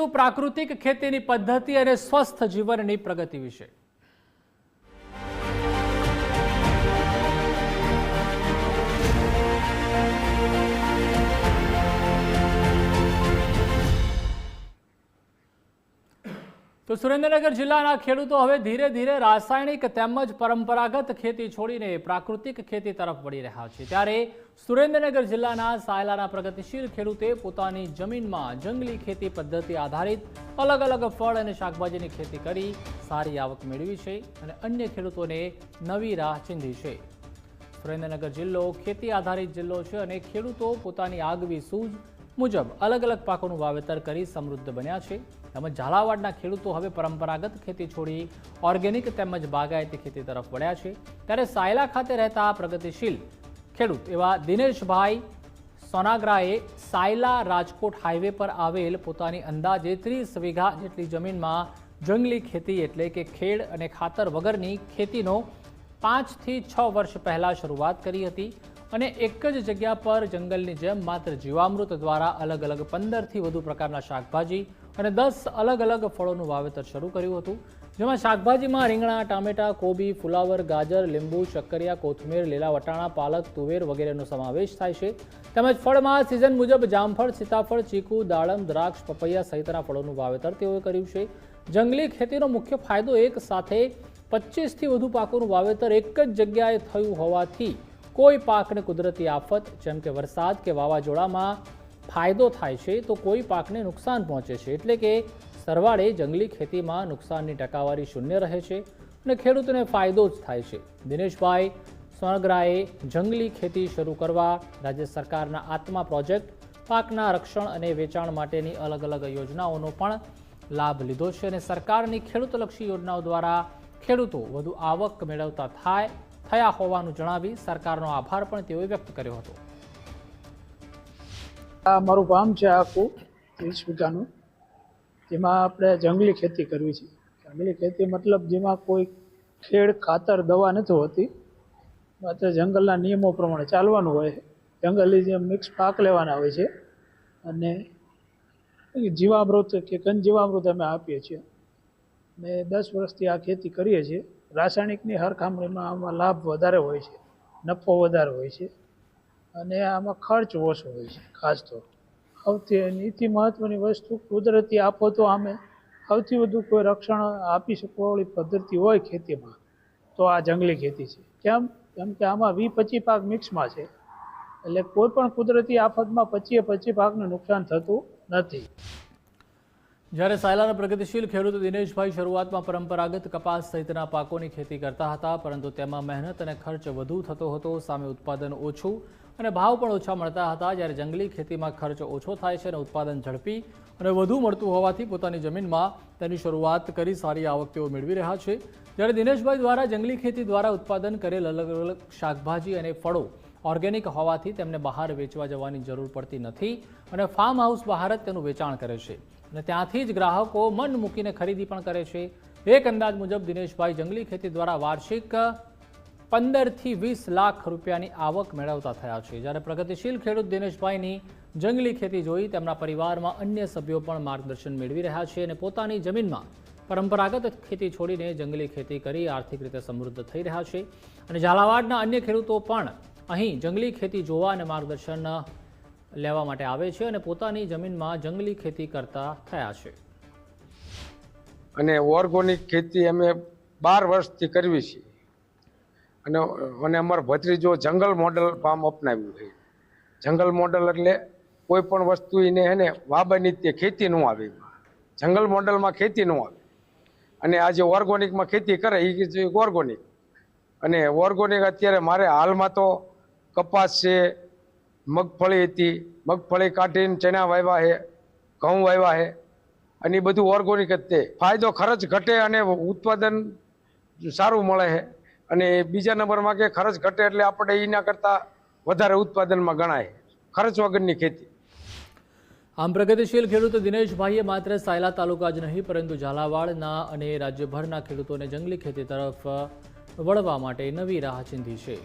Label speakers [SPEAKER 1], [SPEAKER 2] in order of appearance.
[SPEAKER 1] જાણીશું પ્રાકૃતિક ખેતીની પદ્ધતિ અને સ્વસ્થ જીવનની પ્રગતિ વિશે? તો સુરેન્દ્રનગર જિલ્લાના ખેડૂતો હવે ધીરે ધીરે રાસાયણિક તેમજ પરંપરાગત ખેતી છોડીને પ્રાકૃતિક ખેતી તરફ વળી રહ્યા છે. ત્યારે સુરેન્દ્રનગર જિલ્લાના સાયલાના પ્રગતિશીલ ખેડૂતે પોતાની જમીનમાં જંગલી ખેતી પદ્ધતિ આધારિત અલગ અલગ ફળ અને શાકભાજીની ખેતી કરી સારી આવક મેળવી છે અને અન્ય ખેડૂતોને નવી રાહ ચીંધી છે. સુરેન્દ્રનગર જિલ્લો ખેતી આધારિત જિલ્લો છે અને ખેડૂતો પોતાની આગવી સૂઝ મુજબ અલગ અલગ પાકોનું વાવેતર કરી સમૃદ્ધ બન્યા છે. તેમજ ઝાલાવાડના ખેડૂતો હવે પરંપરાગત ખેતી છોડી ઓર્ગેનિક તેમજ બાગાયતી ખેતી તરફ વળ્યા છે. ત્યારે સાયલા ખાતે રહેતા પ્રગતિશીલ ખેડૂત એવા દિનેશભાઈ સોનાગ્રાએ સાયલા રાજકોટ હાઈવે પર આવેલ પોતાની અંદાજે ત્રીસ વીઘા જેટલી જમીનમાં જંગલી ખેતી એટલે કે ખેડ અને ખાતર વગરની ખેતીનો પાંચથી છ વર્ષ પહેલાં શરૂઆત કરી હતી અને એક જ જગ્યા પર જંગલની જેમ માત્ર જીવામૃત દ્વારા અલગ અલગ પંદરથી વધુ પ્રકારના શાકભાજી અને દસ અલગ અલગ ફળોનું વાવેતર શરૂ કર્યું હતું. જેમાં શાકભાજીમાં રીંગણા, ટામેટા, કોબી, ફુલાવર, ગાજર, લીંબુ, શક્કરિયા, કોથમીર, લીલા વટાણા, પાલક, તુવેર વગેરેનો સમાવેશ થાય છે. તેમજ ફળમાં સિઝન મુજબ જામફળ, સીતાફળ, ચીકુ, દાડમ, દ્રાક્ષ, પપૈયા સહિતના ફળોનું વાવેતર તેઓએ કર્યું છે. જંગલી ખેતીનો મુખ્ય ફાયદો એક સાથે પચીસથી વધુ પાકોનું વાવેતર એક જ જગ્યાએ થયું હોવાથી કોઈ પાકને કુદરતી આફત, જેમ કે વરસાદ કે વાવાઝોડામાં ફાયદો થાય છે, તો કોઈ પાકને નુકસાન પહોંચે છે. એટલે કે સરવાળે જંગલી ખેતીમાં નુકસાનની ટકાવારી શૂન્ય રહે છે અને ખેડૂતોને ફાયદો જ થાય છે. દિનેશભાઈ સોનગરાએ જંગલી ખેતી શરૂ કરવા રાજ્ય સરકારના આત્મા પ્રોજેક્ટ, પાકના રક્ષણ અને વેચાણ માટેની અલગ અલગ યોજનાઓનો પણ લાભ લીધો છે અને સરકારની ખેડૂતલક્ષી યોજનાઓ દ્વારા ખેડૂતો વધુ આવક મેળવતા થાય, થયા હોવાનું જણાવી સરકારનો આભાર પણ તેઓએ વ્યક્ત કર્યો હતો.
[SPEAKER 2] આ મારું ફાર્મ છે આખું, ત્રીસ વીઘાનું. જેમાં આપણે જંગલી ખેતી કરવી છે. જંગલી ખેતી મતલબ જેમાં કોઈ ખેડ, ખાતર, દવા નથી હોતી. માત્ર જંગલના નિયમો પ્રમાણે ચાલવાનું હોય. જંગલી જે મિક્સ પાક લેવાના હોય છે. અને જીવામૃત કે ઘન અમે આપીએ છીએ. ને દસ વર્ષથી આ ખેતી કરીએ છીએ. રાસાયણિકની હરખામણીમાં આમાં લાભ વધારે હોય છે. નફો વધારે હોય છે. અને આમાં ખર્ચ ઓછો હોય છે, ખાસ તો. સૌથી નીતિ મહત્ત્વની વસ્તુ કુદરતી આફતો આમે સૌથી વધુ કોઈ રક્ષણ આપી શકવાવાળી પદ્ધતિ હોય ખેતીમાં, તો આ જંગલી ખેતી છે. કેમ? કેમ કે આમાં વી પચી પાક મિક્સમાં છે. એટલે કોઈ પણ કુદરતી આફતમાં પચીએ પચી પાકને નુકસાન થતું નથી.
[SPEAKER 1] જ્યારે સાયલાના પ્રગતિશીલ ખેડૂત દિનેશભાઈ શરૂઆતમાં પરંપરાગત કપાસ સહિતના પાકોની ખેતી કરતા હતા, પરંતુ તેમાં મહેનત અને ખર્ચ વધુ થતો હતો, સામે ઉત્પાદન ઓછું અને ભાવ પણ ઓછા મળતા હતા. જ્યારે જંગલી ખેતીમાં ખર્ચ ઓછો થાય છે અને ઉત્પાદન ઝડપી અને વધુ મળતું હોવાથી પોતાની જમીનમાં તેની શરૂઆત કરી સારી આવક તેઓ મેળવી રહ્યા છે. જ્યારે દિનેશભાઈ દ્વારા જંગલી ખેતી દ્વારા ઉત્પાદન કરેલ અલગ અલગ શાકભાજી અને ફળો ઓર્ગેનિક હોવાથી તેમને બહાર વેચવા જવાની જરૂર પડતી નથી અને ફાર્મ હાઉસ બહાર જ તેનું વેચાણ કરે છે. અને ત્યાંથી જ ગ્રાહકો મન મૂકીને ખરીદી પણ કરે છે. એક અંદાજ મુજબ દિનેશભાઈ જંગલી ખેતી દ્વારા વાર્ષિક પંદરથી વીસ લાખ રૂપિયાની આવક મેળવતા થયા છે. જ્યારે પ્રગતિશીલ ખેડૂત દિનેશભાઈની જંગલી ખેતી જોઈ તેમના પરિવારમાં અન્ય સભ્યો પણ માર્ગદર્શન મેળવી રહ્યા છે અને પોતાની જમીનમાં પરંપરાગત ખેતી છોડીને જંગલી ખેતી કરી આર્થિક રીતે સમૃદ્ધ થઈ રહ્યા છે. અને ઝાલાવાડના અન્ય ખેડૂતો પણ અહીં જંગલી ખેતી જોવા અને માર્ગદર્શન લેવા માટે આવે છે અને પોતાની જમીનમાં જંગલી ખેતી કરતા થયા છે.
[SPEAKER 3] અને ઓર્ગોનિક ખેતી અમે બાર વર્ષથી કરવી છીએ અને અને અમારો ભત્રીજો જંગલ મોડલ ફાર્મ અપનાવ્યું છે. જંગલ મોડલ એટલે કોઈ પણ વસ્તુ એને એને વાબની તે ખેતી ન આવે જંગલ મોડલમાં ખેતી ન આવે. અને આ જે ઓર્ગોનિકમાં ખેતી કરે એ છે ઓર્ગોનિક. અને ઓર્ગોનિક અત્યારે મારે હાલમાં તો કપાસ છે, મગફળી હતી. મગફળી કાઢીને ચણા વાવ્યા છે, ઘઉં વાવ્યા છે. અને એ બધું ઓર્ગોનિક જ તે. ફાયદો ખર્ચ ઘટે અને ઉત્પાદન સારું મળે છે. અને બીજા નંબરમાં કે ખર્ચ ઘટે એટલે આપણે એના કરતાં વધારે ઉત્પાદનમાં ગણાય ખર્ચ વગરની ખેતી.
[SPEAKER 1] આમ પ્રગતિશીલ ખેડૂત દિનેશભાઈએ માત્ર સાયલા તાલુકા જ નહીં, પરંતુ ઝાલાવાડના અને રાજ્યભરના ખેડૂતોને જંગલી ખેતી તરફ વળવા માટે નવી રાહ ચીંધી છે.